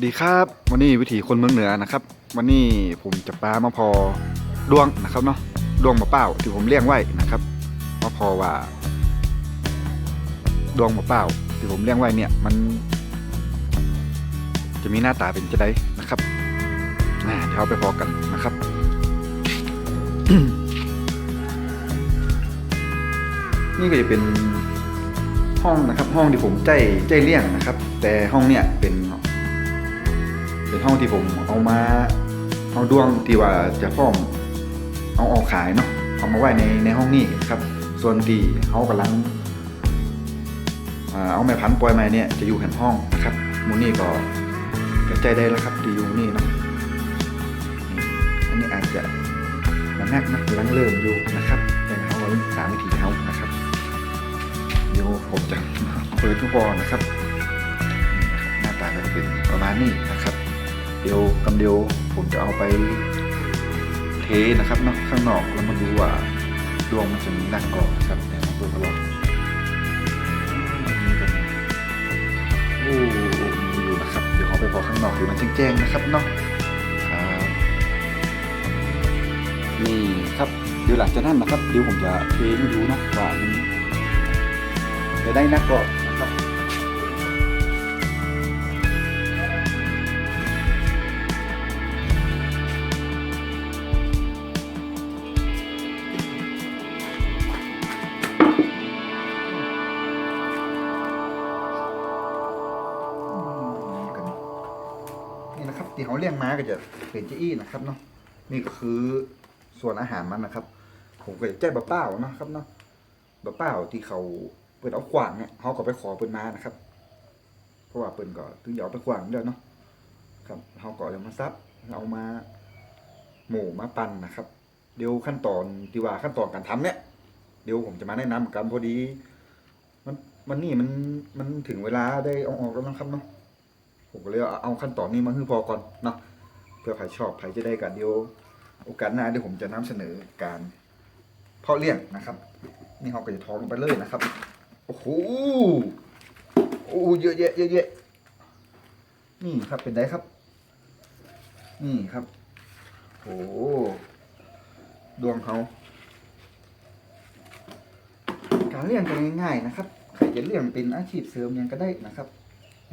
สดีครับ วันนี้วิถีคนเมืองเหนือนะครับ วันนี้ผมจะปลามาพอดวงนะครับเนาะดวงมะเป้าที่ผมเลี้ยงไว้นะครับมาพอว่า ดวงมะเป้าที่ผมเลี้ยงไว้เนี่ยมัน จะมีหน้าตาเป็นจะได้นะครับอ่าเดี๋ยวไปพอกันนะครับนี่ก็จะเป็นห้องนะครับ ห้องที่ผมใจใจเลี้ยงนะครับ แต่ห้องเนี่ยเป็น เป็นห้องที่ผมเอามาเอาดวงที่ว่าจะฟ้อมเอาออกขายเนาะเอามาไว้ในในห้องนี้ครับ ส่วนที่เขากำลังเอาแม่พันธุ์ปล่อยมาเนี่ยจะอยู่แห่งห้องนะครับมูนี่ก็ก็ใจได้แล้วครับที่อยู่นี่เนาะอันนี้อาจจะมันนักนะกำลังเริ่มอยู่นะครับแต่เขาเราสามวิธีเขานะครับเดี๋ยวผมจะเปิดทุกบอนะครับนี่นะครับหน้าตาก็จะเป็นประมาณนี้นะครับ เดี๋ยวกำเดียวผมจะเอาไปเทนะครับนาะข้างนอกแล้วมาดูว่าดวงมันจะมีหนักก่อนนะครับแต่มาเปิดตลอดโอ้มีอยู่นะครับ เดี๋ยวเอาไปพอข้างนอกเดี๋ยวมันแจ้งๆนะครับเนาะครับนี่ครับเดี๋ยวหลังจากนั้นนะครับเดี๋ยวผมจะเทให้ดูนะว่ามันจะได้นักก่อน ที่เขาเลี้ยงม้าก็จะเป็นเจ้อี้นะครับเนาะนี่ก็คือส่วนอาหารมันนะครับ ผมก็จะแจ้บะเป้าเนาะครับเนาะบะเป้าที่เขาเปิดเอาขวางเนี่ยเขาก็ไปขอเปิดมานะครับ เพราะว่าเปิดก็ถึงจะเอาไปขวางเด้อเนาะครับเขาก็เอามาซับเอามาหมูมาปั่นนะครับ เดี๋ยวขั้นตอนที่ว่าขั้นตอนการทำเนี่ยเดี๋ยวผมจะมาแนะนำกันพอดี มันมันนี่มันมันถึงเวลาได้เอาออกแล้วนะครับเนาะ ผมก็เลยเอาขั้นตอนนี้มาให้พอก่อนเนาะเพื่อใครชอบใครจะได้กันเดียวโอกาสหน้าเดี๋ยวผมจะนำเสนอการเพาะเลี้ยงนะครับ นี่เขาก็จะท้องลงไปเลยนะครับโอ้โหโอ้เยอะแยะเยอะแยะนี่ครับเป็นไงครับ นี่ครับโอ้ดวงเขาการเลี้ยงก็ง่ายๆนะครับใครจะเลี้ยงเป็นอาชีพเสริมยังก็ได้นะครับ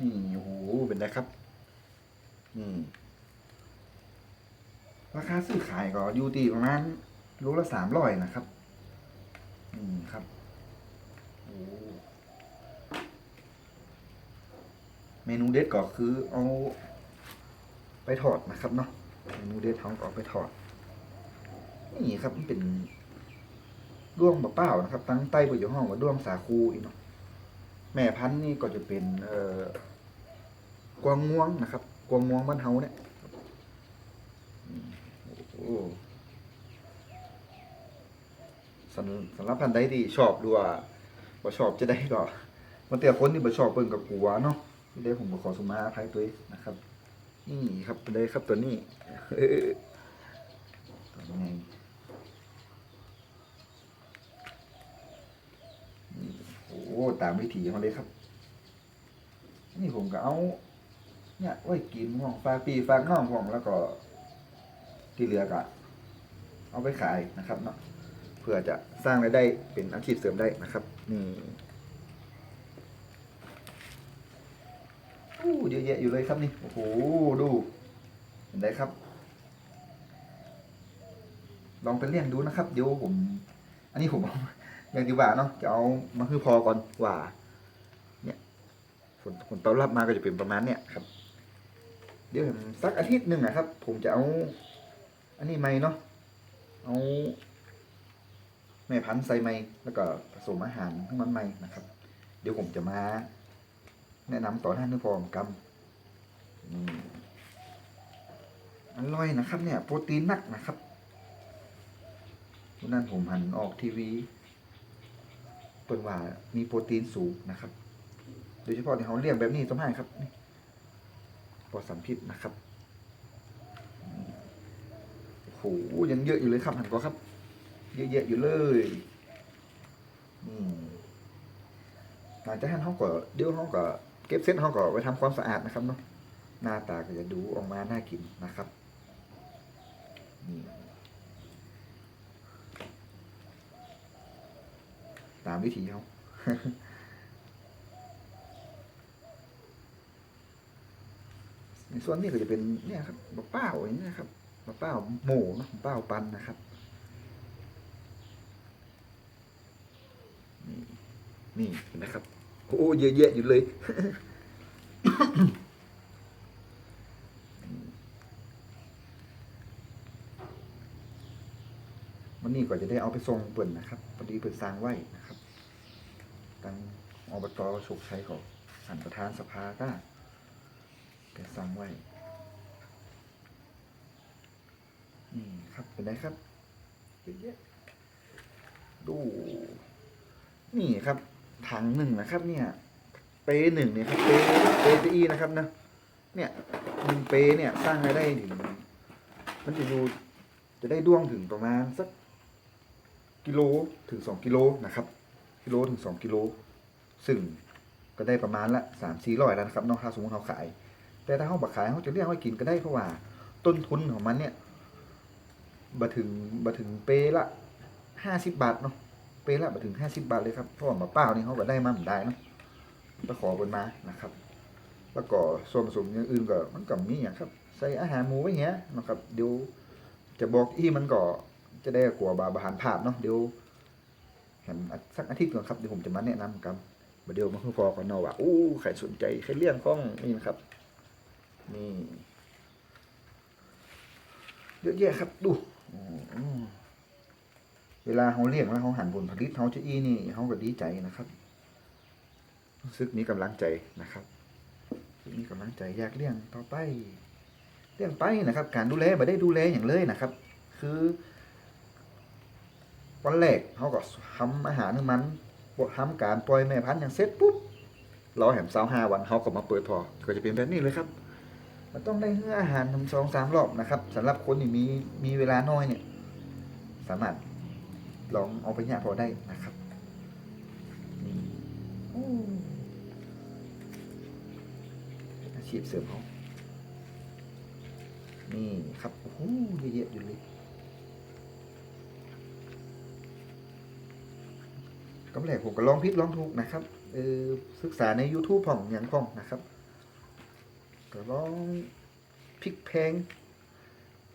นี่โอ้โหเป็นไรครับนี่ราคาซื้อขายก็อยู่ที่ประมาณโลละสามร้อยนะครับนี่ครับโอ้เมนูเด็ดก็คือเอาไปทอดนะครับเนาะเมนูเด็ดท้องก็เอไปทอด นี่ครับมันเป็นด้วงบะเป้านะครับ ตั้งใต้ไปอยู่ห้องว่าด้วงสาคูอีกเนาะ แม่พันธุ์นี่ก็จะเป็นเอ่อกวางม่วงนะครับ กวางม่วงบ้านเฮาเนี่ยสำสำหรับพันธุ์ใดที่ชอบดูว่าบ่ชอบจะได้ก็มันแต่คนที่บ่ชอบเบิ่งกับกลัวเนาะได้ผมก็ขอสมาอภัยตัวนะครับ นี่ครับเป็นไดครับตัวนี้ ตัวนี้นี่โอ้ ตามวิถีของเลยครับนี่ผมก็เอา เนี่ยไว้กินห่วงฝากปีฝากน้องห่วงแล้วก็ ที่เหลือก็เอาไปขายนะครับเนาะเพื่อจะสร้างรายได้เป็นอาชีพเสริมได้นะครับนี่อู้เยอะแยะอยู่เลยครับนี่โอ้โหดูเห็นได้ครับ ลองไปเลี้ยงดูนะครับเดี๋ยวผม อันนี้ผมเอา อย่างดีกว่าเนาะจะเอามาคือพอก่อนว่า เนี่ยผลผลตอบรับมาก็จะเป็นประมาณเนี้ยครับ เดี๋ยวสักอาทิตย์หนึ่งนะครับ ผมจะเอา อันนี้ไม่เนาะเอาแม่พันธุ์ใส่ไม่แล้วก็ผสมอาหารให้งมันไม่นะครับ เดี๋ยวผมจะมา แนะนำต่อท่านนึกพร้อมกำอืมอร่อยนะครับ เนี่ย โปรตีนนักนะครับวันนั้นผมหันออกทีวี เปิดว่ามีโปรตีนสูงนะครับ โดยเฉพาะที่เขาเลี้ยงแบบนี้สมัยครับนี่ปลอดสารพิษนะครับโอ้โหยังเยอะอยู่เลยครับหันก็ครับ เยอะๆอยู่เลยอืมหลังจากนั้นเขาก็เดี๋ยวเขาก็เก็บเส้นเขาก็ไปทำความสะอาดนะครับเนาะหน้าตาก็จะดูออกมาน่ากินนะครับนี่ ตามวิธีเขาในส่วนนี้ก็จะเป็นเนี่ยครับมะเป้าอย่างนี้ยครับมะเป้าหมูนะมะเป้าปันนะครับนี่นี่เห็นไหมครับโอ้เยอะแยะอยู่เลย วันนี้ก็จะได้เอาไปส่งเปิ่นนะครับพอดีเปิ่นสร้างไว้นะครับทางอบตโชคชัยของสันประธานสภาก็แกสร้างไว้นี่ครับเป็นไงครับเยอะแยะดู นี่ครับถังหนึ่งนะครับ เนี่ยเปหนึ่งเนี่ยครับเปเปตีนะครับนะเนี่ยหนึ่งเปเนี่ยสร้างรายได้ถึงมันจะดูจะได้ด้วงถึงประมาณสัก กิโลถึงสองกิโลนะครับกิโลถึงสองกิโล ซึ่งก็ได้ประมาณละสามสี่ร้อยแล้วนะครับนอกถ้าสมมติเขาขาย แต่ถ้าเขาบักขายเขาจะเรียกว่ากินก็ได้เพราะว่าต้นทุนของมันเนี่ยบ่ถึงบ่ถึงเปละห้าสิบบาทเนาะเปละมาถึงห้าสิบบาทเลยครับเพราะว่ามาเป้านี่เขาก็ได้มาเหมือนได้เนอะไปขอบนมานะครับ แล้วก็ส่วนผสมอย่างอื่นก็มันก็มีอย่างครับ ใส่อาหารหมูไว้เงี้ยนะครับเดี๋ยวจะบอกที่มันก็ จะได้กลัวบาบาหารภาพเนาะเดี๋ยวเห็นสักอาทิตย์ก่อนครับเดี๋ยวผมจะมาแนะนำกันเดี๋ยวมาคือพอกันเนาะว่าอู้ใครสนใจใครเลี้ยงข้องนี่นะครับนี่เยอะแยะครับดูเวลาเขาเลี้ยงแล้วเขาหันผลผลิตเขาจะอีนี่เขาก็ดีใจนะครับรู้สึกมีกำลังใจนะครับรู้สึกมีกำลังใจอยากเลี้ยงต่อไปเลี้ยงไปนะครับ การดูแลไม่ได้ดูแลอย่างเลยนะครับ คือ วันแรกเขาก็ทำอาหารให้มันบททำการปล่อยแม่พันธุ์อย่างเสร็จปุ๊บรอแหมสาวห้าวันเขาก็มาเปิดพอก็จะเป็นแบบนี้เลยครับ มันต้องได้ให้ออาหารทำสองสามรอบนะครับสำหรับคนที่มีมีเวลาน้อยเนี่ย สามารถลองเอาไปย่างพอได้นะครับนี่โอ้อาชีพเสริมเขานี่ครับโอ้โหเยอะๆอยู่เลย ก็แรกผมก็ลองพิษลองถูกนะครับเออศึกษาใน YouTube ของอย่างของนะครับก็ลองพลิกแพง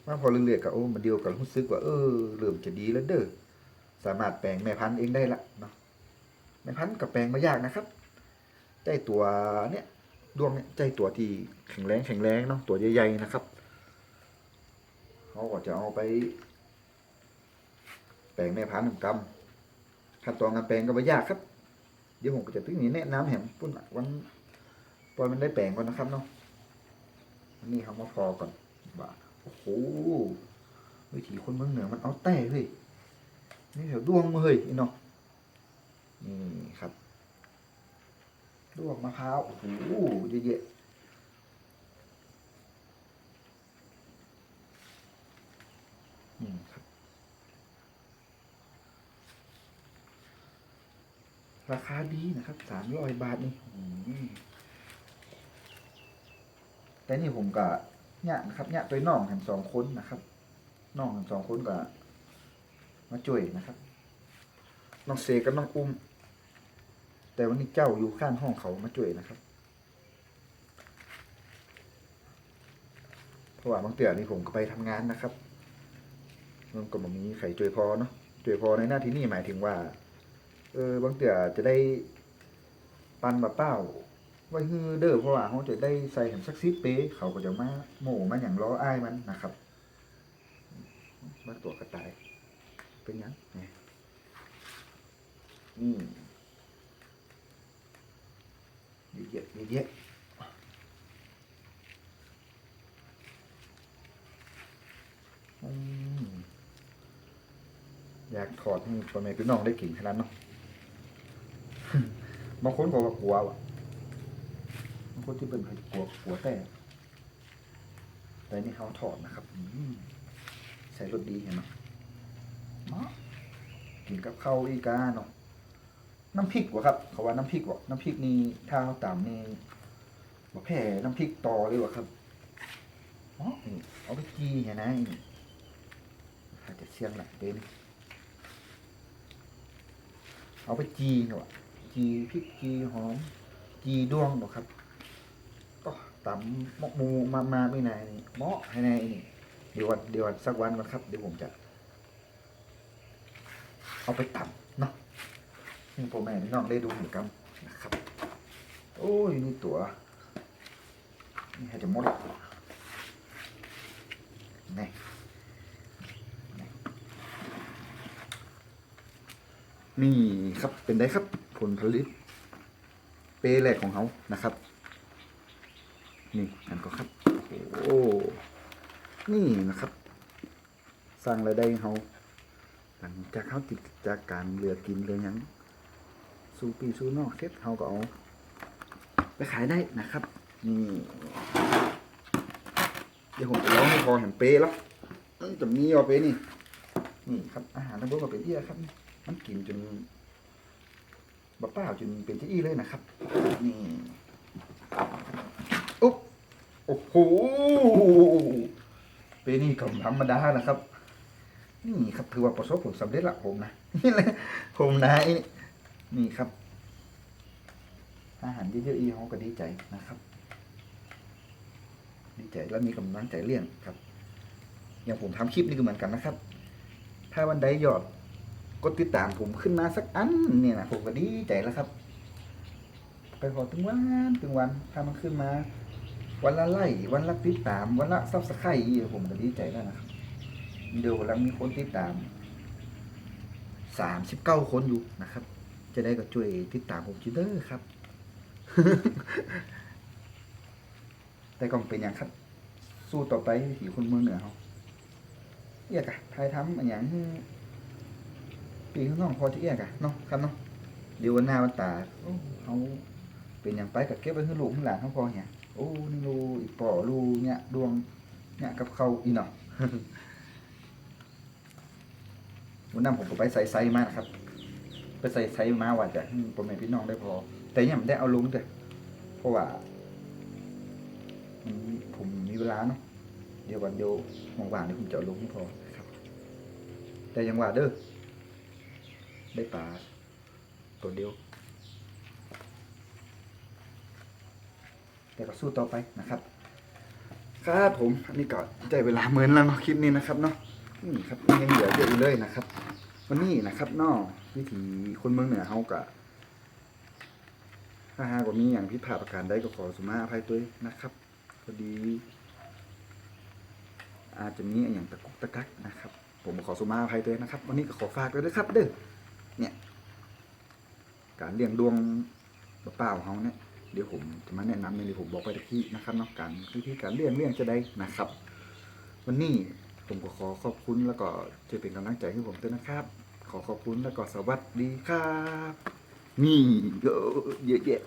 มาพอเรื่อยๆก็โอ้มันเดียวกับรู้สึกว่าเออเริ่มจะดีแล้วเด้อสามารถแปลงแม่พันธุ์เองได้ละเนาะแม่พันธุ์กับแปลงมายากนะครับใจตัวเนี่ยดวงเนี่ยใจตัวที่แข็งแรงแข็งแรงเนาะตัวใหญ่ๆนะครับเขาก็จะเอาไป แปลงแม่พันธุ์กำ ขั้นตอนการแปลงก็ไม่ยากครับ เดี๋ยวผมก็จะตึ้งนี้แนะนำแหมปุ่นวันปล่อยมันได้แปลงก่อนนะครับเนาะนี่เขามาพอก่อนว่าโอ้โหวิถีคนเมืองเหนือมันเอาแต่เลยนี่เดี๋ยวดวงมาเฮ้ยอีเนาะนี่ครับดวงมะพร้าวโอ้โหเยอะๆนี่ครับ ราคาดีนะครับสามร้อยบาทนี่แต่นี่ผมกะเนี่ยนะครับเนี่ยตัวน้องกันสองคนนะครับน้องกันสองคนกะมาช่วยนะครับน้องเซกับน้องอุ้ม แต่วันนี้เจ้าอยู่ข้างห้องเขามาช่วยนะครับเพราะว่าบางเตือนี่ผมก็ไปทำงานนะครับมันก็บ่มีใครช่วยพอเนาะช่วยพอในหน้าที่นี่หมายถึงว่า เออบางเตือจะได้ปันบะเป้าไว้ฮือเด้อเพราะว่าเขาจะได้ใส่แหมสักซิปเปเขาก็จะมาโหม่มาอย่างล้ออ้ายมันนะครับมาตัวกระต่าย เป็นยังนี่นี่เยอะๆเยอะๆอืมอยากถอดให้พ่อแม่พี่น้องได้กินขนาดเนาะ บางคนก็ว่ากลัวว่ะบางคนที่เป็นกลัวกลัวแต่ แต่นี่เขาถอดนะครับใส่รสดีเห็นไหมกินกับข้าวอีกาเนาะน้ำพริกวะครับเขาว่าน้ำพริกวะน้ำพริกนี่ถ้าเขาตามนี่มาแผ่น้ำพริกต่อเลยวะครับอ๋อนี่เอาไปจีเห็นนะนี่อาจจะเชียงหลักเป็นเอาไปจีเนาะ จีพริกจีหอมจีด้วงเนาะครับ ก็ตำหมกมูมามาไม่นานเหมาะให้ในนี่เดี๋ยววันเดี๋ยววันสักวันก่อนครับ เดี๋ยวผมจะ เอาไปตำเนาะให้พ่อแม่น้องได้ดูเหมือนกันนะครับ โอ้ยนี่ตัวนี่ให้จะหมดนี่นี่นี่ครับเป็นได้ครับ ผลผลิต เปแรกของเขานะครับ นี่อันก็ครับ โอ้โหนี่นะครับ สร้างรายได้เขาหลังจากเขาติดจากการเรือกินเรือยังสู่ปีสู่นอกเสร็จเขาก็เอาไปขายได้นะครับ นี่ เดี๋ยวผมจะร้องให้พอเห็นเป๊ะแล้วจะมีเอาเป๊ะนี่ นี่ครับอาหารทั้งหมดก็เป็นเอี้ยครับ มันกินจน บะเป้าจนเป็นที่อี้เลยนะครับ นี่ อุ๊บโอ้โหเป๊ะนี่ก็ธรรมดานะครับ นี่ครับถือว่าประสบผลสำเร็จละผมนะนี่เลยผมนะนี่นี่ครับ อาหารเยอะๆอีเขาก็ดีใจนะครับ ดีใจแล้วมีกำลังใจเลี้ยงครับ อย่างผมทำคลิปนี่ก็เหมือนกันนะครับ ถ้าวันใดยอด กดติดตามผมขึ้นมาสักอันเนี่ยนะผมก็ดีใจแล้วครับ ไปขอถึงวันถึงวันถ้ามันขึ้นมา วันละไล่วันละติดตาม วันละซับสไครต์ผมก็ดีใจแล้วนะครับวิดีโอแล้วมีคนติดตามสามสิบเก้าคนอยู่นะครับ จะได้ก็ช่วยติดตามผมจิเดอร์ครับ แต่ก็เป็นอย่างครับ สู้ต่อไปวิถีคนเมืองเหนือเขาเอียกอะทายทำอันอย่าง ปีข้างนอกพอที่เอี้ยกะเนาะครับเนาะเดี๋ยววันหน้าวันตาเขาเป็นอย่างไปกับเก็บไว้ให้ลูกให้หลานเขาพอเนี่ยโอ้นี่ลูอีกป่อลูเนี่ยดวงเนี่ยกับเขาอีเนาะวันนั้นผมก็ไปใส่ไซมานะครับ ไปใส่ไซมาว่าจะให้พ่อแม่พี่น้องได้พอ แต่ยังไม่ได้เอาลงแต่เพราะว่าผมมีเวลาเนาะเดี๋ยววันเดียวว่างๆเดี๋ยวผมจะเอาลงให้พอครับ แต่ยังว่าเด้อ ได้ปลาตัวเดียว แต่ก็สู้ต่อไปนะครับ ครับผมอันนี้ก็ได้เวลาเหมือนแล้วเนาะคลิปนี้นะครับเนาะนี่ครับยังเหลือเยอะอยู่เลยนะครับ วันนี้นะครับเนอกวิถีคนเมืองเหนือเฮากะถ้าหากว่ามีอย่างพิดพลาประการใดก็ขอสุมาอภัยด้วยนะครับพอดีอาจจะมีอย่างตะกุกตะกักนะครับ ผมขอสุมาอภัยด้วยนะครับ วันนี้ก็ขอฝากด้วยนะครับเด้อ การเลี้ยงดวงเปล่าของเขาเนี่ยเดี๋ยวผมจะมาแนะนำในที่ผมบอกไปตะกี้นะครับเนาะการวิธีการเลี้ยงเลี้ยงจะได้นะครับ วันนี้ผมก็ขอขอบคุณแล้วก็จะเป็นกำลังใจให้ผมด้วยนะครับ ขอขอบคุณแล้วก็สวัสดีครับ นี่เยอะแยะ